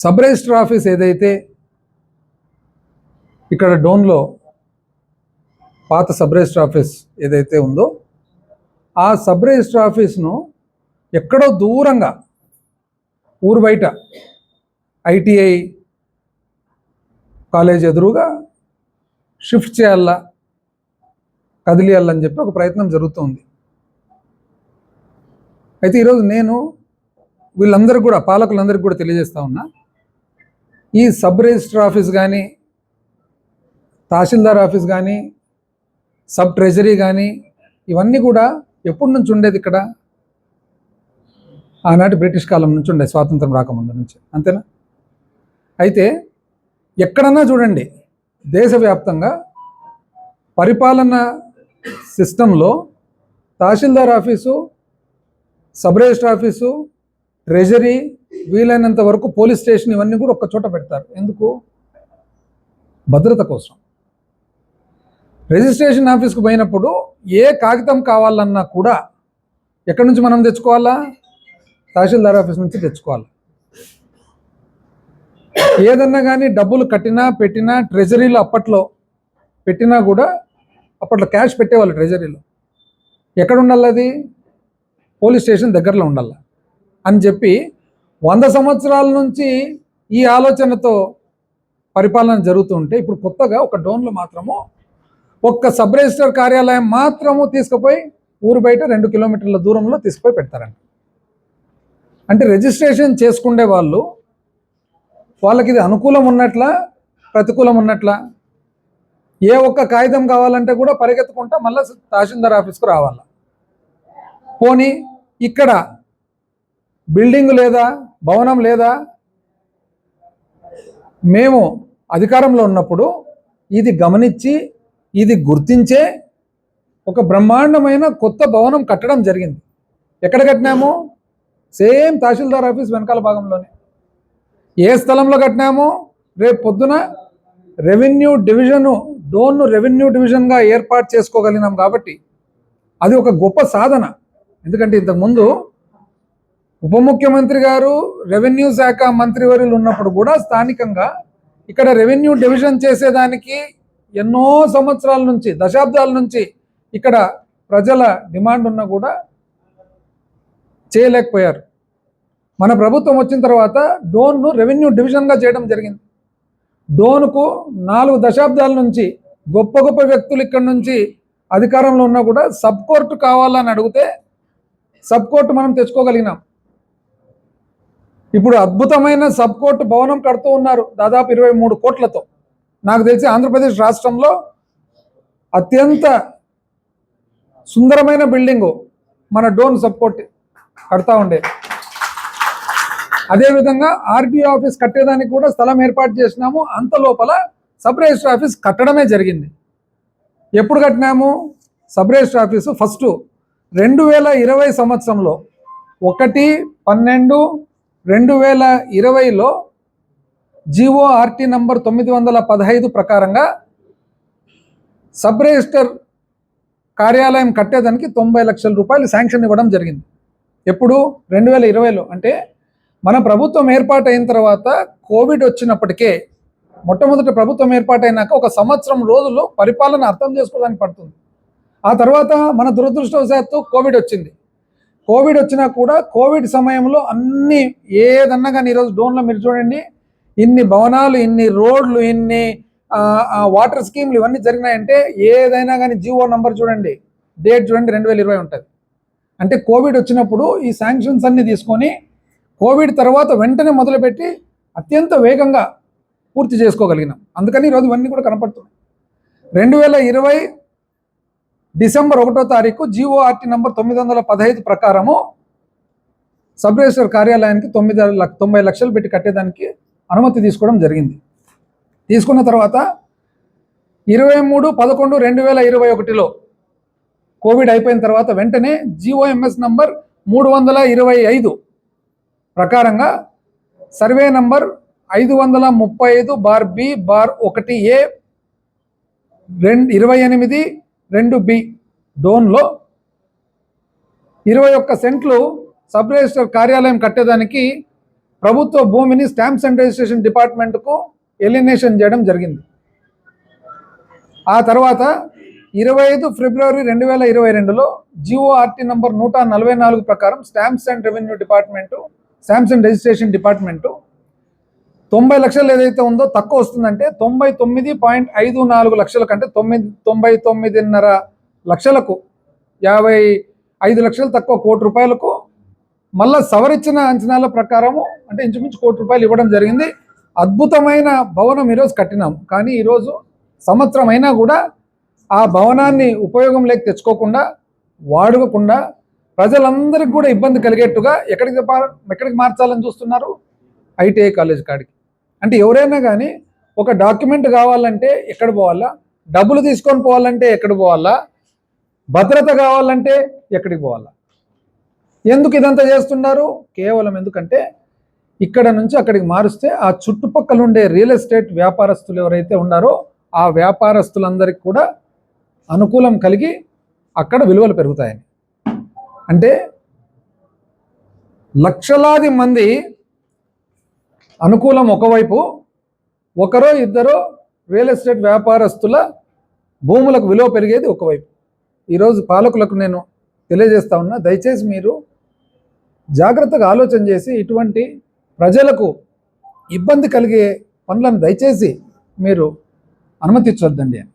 Sub register office ఏదైతే ఇక్కడ డోన్లో పాత సబ్ రిజిస్టర్ ఆఫీస్ ఏదైతే ఉందో ఆ సబ్ రిజిస్టర్ ఆఫీస్ను ఎక్కడో దూరంగా ఊరు బయట ఐటీఐ కాలేజ్ ఎదురుగా షిఫ్ట్ చేయాలా కదిలియాలని చెప్పి ఒక ప్రయత్నం జరుగుతుంది. అయితే ఈరోజు నేను వీళ్ళందరూ కూడా పాలకులందరికీ కూడా తెలియజేస్తా ఉన్నా ఈ సబ్ రిజిస్టర్ ఆఫీస్ కానీ తహసీల్దార్ ఆఫీస్ కానీ సబ్ ట్రెజరీ కానీ ఇవన్నీ కూడా ఎప్పటి నుంచి ఉండేది ఇక్కడ? ఆనాటి బ్రిటిష్ కాలం నుంచి ఉండే స్వాతంత్రం రాకముందు నుంచి. అంతేనా? అయితే ఎక్కడన్నా చూడండి దేశవ్యాప్తంగా పరిపాలన సిస్టంలో tahsildar office sub register office treasury వీలైనంత వరకు పోలీస్ స్టేషన్ ఇవన్నీ కూడా ఒక్క చోట పెడతారు. ఎందుకు? భద్రత కోసం. రిజిస్ట్రేషన్ ఆఫీస్కి పోయినప్పుడు ఏ కాగితం కావాలన్నా కూడా ఎక్కడి నుంచి మనం తెచ్చుకోవాలా? తహసీల్దార్ ఆఫీస్ నుంచి తెచ్చుకోవాలి? ఏదన్నా కానీ డబ్బులు కట్టినా పెట్టినా ట్రెజరీలో అప్పట్లో పెట్టినా కూడా అప్పట్లో క్యాష్ పెట్టేవాళ్ళు ట్రెజరీలో. ఎక్కడ ఉండాలి అది? పోలీస్ స్టేషన్ దగ్గరలో ఉండాలి అని చెప్పి వంద సంవత్సరాల నుంచి ఈ ఆలోచనతో పరిపాలన జరుగుతుంటే ఇప్పుడు కొత్తగా ఒక డోన్లో మాత్రము ఒక్క సబ్ రిజిస్టర్ కార్యాలయం మాత్రము తీసుకుపోయి ఊరు బయట రెండు కిలోమీటర్ల దూరంలో తీసుకుపోయి పెడతారంట. అంటే రిజిస్ట్రేషన్ చేసుకునే వాళ్ళు వాళ్ళకి ఇది అనుకూలం ఉన్నట్ల ప్రతికూలం ఉన్నట్ల ఏ ఒక్క కాగితం కావాలంటే కూడా పరిగెత్తుకుంటా మళ్ళీ తహసీల్దార్ ఆఫీస్కు రావాలా? పోనీ ఇక్కడ బిల్డింగ్ లేదా భవనం లేదా మేము అధికారంలో ఉన్నప్పుడు ఇది గమనించి ఇది గుర్తించే ఒక బ్రహ్మాండమైన కొత్త భవనం కట్టడం జరిగింది. ఎక్కడ కట్టినాము? సేమ్ తహసీల్దార్ ఆఫీస్ వెనకాల భాగంలోనే. ఏ స్థలంలో కట్టినామో? రేపు పొద్దున రెవెన్యూ డివిజను డోన్ను రెవెన్యూ డివిజన్గా ఏర్పాటు చేసుకోగలిగినాం కాబట్టి అది ఒక గొప్ప సాధన. ఎందుకంటే ఇంతకుముందు ఉప ముఖ్యమంత్రి గారు రెవెన్యూ శాఖ మంత్రివర్యులు ఉన్నప్పుడు కూడా స్థానికంగా ఇక్కడ రెవెన్యూ డివిజన్ చేసేదానికి ఎన్నో సంవత్సరాల నుంచి దశాబ్దాల నుంచి ఇక్కడ ప్రజల డిమాండ్ ఉన్నా కూడా చేయలేకపోయారు. మన ప్రభుత్వం వచ్చిన తర్వాత డోన్ను రెవెన్యూ డివిజన్గా చేయడం జరిగింది. డోన్కు నాలుగు దశాబ్దాల నుంచి గొప్ప గొప్ప వ్యక్తులు ఇక్కడ నుంచి అధికారంలో ఉన్నా కూడా సబ్ కోర్టు కావాలని అడిగితే సబ్ కోర్టు మనం తెచ్చుకోగలిగినాం. ఇప్పుడు అద్భుతమైన సబ్ కోర్టు భవనం కడుతూ ఉన్నారు దాదాపు ఇరవై మూడు కోట్లతో. నాకు తెలిసి ఆంధ్రప్రదేశ్ రాష్ట్రంలో అత్యంత సుందరమైన బిల్డింగు మన డోన్ సబ్ కోర్టు కడతా ఉండే. అదేవిధంగా ఆర్డీఓ ఆఫీస్ కట్టేదానికి కూడా స్థలం ఏర్పాటు చేసినాము. అంత లోపల సబ్ రిజిస్టర్ ఆఫీస్ కట్టడమే జరిగింది. ఎప్పుడు కట్టినాము? సబ్ రిజిస్టర్ ఆఫీసు ఫస్ట్ రెండు వేల ఇరవై సంవత్సరంలో. ఒకటి పన్నెండు రెండు వేల ఇరవైలో జిఓఆర్టీ నంబర్ తొమ్మిది వందల పదహైదు ప్రకారంగా సబ్ రిజిస్టర్ కార్యాలయం కట్టేదానికి తొంభై లక్షల రూపాయలు శాంక్షన్ ఇవ్వడం జరిగింది. ఎప్పుడు? రెండు వేల ఇరవైలో. అంటే మన ప్రభుత్వం ఏర్పాటైన తర్వాత కోవిడ్ వచ్చినప్పటికే మొట్టమొదటి ప్రభుత్వం ఏర్పాటైనాక ఒక సంవత్సరం రోజులు పరిపాలన అర్థం చేసుకోవడానికి పడుతుంది. ఆ తర్వాత మన దురదృష్టవశాత్తు కోవిడ్ వచ్చింది. కోవిడ్ వచ్చినా కూడా కోవిడ్ సమయంలో అన్ని ఏదన్నా కానీ ఈరోజు డోన్లో మీరు చూడండి ఇన్ని భవనాలు ఇన్ని రోడ్లు ఇన్ని వాటర్ స్కీమ్లు ఇవన్నీ జరిగినాయంటే ఏదైనా కానీ జియో నంబర్ చూడండి డేట్ చూడండి రెండు వేల ఇరవై ఉంటుంది. అంటే కోవిడ్ వచ్చినప్పుడు ఈ శాంక్షన్స్ అన్ని తీసుకొని కోవిడ్ తర్వాత వెంటనే మొదలుపెట్టి అత్యంత వేగంగా పూర్తి చేసుకోగలిగినాం. అందుకని ఈరోజు ఇవన్నీ కూడా కనపడుతున్నాయి. రెండు వేల ఇరవై డిసెంబర్ ఒకటో తారీఖు జీఓఆర్టీ నంబర్ తొమ్మిది వందల పదహైదు ప్రకారము సబ్ రిజిస్టర్ కార్యాలయానికి తొమ్మిది తొంభై లక్షలు పెట్టి కట్టేదానికి అనుమతి తీసుకోవడం జరిగింది. తీసుకున్న తర్వాత ఇరవై మూడు పదకొండు రెండు వేల ఇరవై ఒకటిలో కోవిడ్ అయిపోయిన తర్వాత వెంటనే జిఓఎంఎస్ నంబర్ మూడు వందల ఇరవై ఐదు ప్రకారంగా సర్వే నంబర్ ఐదు వందల ముప్పై ఐదు బార్ బి బార్ ఒకటి ఏ రెండు ఇరవై ఎనిమిది రెండు బి డోన్లో ఇరవై ఒక్క సెంట్లు సబ్ రిజిస్టర్ కార్యాలయం కట్టేదానికి ప్రభుత్వ భూమిని స్టాంప్స్ అండ్ రిజిస్ట్రేషన్ డిపార్ట్మెంట్కు ఎలినేషన్ చేయడం జరిగింది. ఆ తర్వాత ఇరవై ఐదు ఫిబ్రవరి రెండు వేల ఇరవై రెండులో జిఓఆర్టీ నంబర్ నూట నలభై నాలుగు ప్రకారం stamps and revenue department stamps and registration department తొంభై లక్షలు ఏదైతే ఉందో తక్కువ వస్తుందంటే తొంభై తొమ్మిది పాయింట్ ఐదు నాలుగు లక్షల కంటే తొమ్మిది తొంభై తొమ్మిదిన్నర లక్షలకు యాభై ఐదు లక్షలు తక్కువ కోటి రూపాయలకు మళ్ళా సవరించిన అంచనాల ప్రకారము అంటే ఇంచుమించు కోటి రూపాయలు ఇవ్వడం జరిగింది. అద్భుతమైన భవనం ఈరోజు కట్టినాం. కానీ ఈరోజు సంవత్సరం అయినా కూడా ఆ భవనాన్ని ఉపయోగంలోకి తెచ్చుకోకుండా వాడుకోకుండా ప్రజలందరికీ కూడా ఇబ్బంది కలిగేట్టుగా ఎక్కడికి ఎక్కడికి మార్చాలని చూస్తున్నారు? ఐటీఐ కాలేజ్ కాడికి. అంటే ఎవరైనా కానీ ఒక డాక్యుమెంట్ కావాలంటే ఎక్కడ పోవాలా? డబ్బులు తీసుకొని పోవాలంటే ఎక్కడ పోవాలా? భద్రత కావాలంటే ఎక్కడికి పోవాలా? ఎందుకు ఇదంతా చేస్తున్నారు? కేవలం ఎందుకంటే ఇక్కడ నుంచి అక్కడికి మారుస్తే ఆ చుట్టుపక్కల ఉండే రియల్ ఎస్టేట్ వ్యాపారస్తులు ఎవరైతే ఉన్నారో ఆ వ్యాపారస్తులందరికీ కూడా అనుకూలం కలిగి అక్కడ విలువలు పెరుగుతాయని. అంటే లక్షలాది మంది అనుకూలం ఒకవైపు ఒకరో ఇద్దరో రియల్ ఎస్టేట్ వ్యాపారస్తుల భూములకు విలువ పెరిగేది ఒకవైపు. ఈరోజు పాలకులకు నేను తెలియజేస్తా ఉన్నా దయచేసి మీరు జాగ్రత్తగా ఆలోచన చేసి ఇటువంటి ప్రజలకు ఇబ్బంది కలిగే పనులను దయచేసి మీరు అనుమతించొద్దండి అని.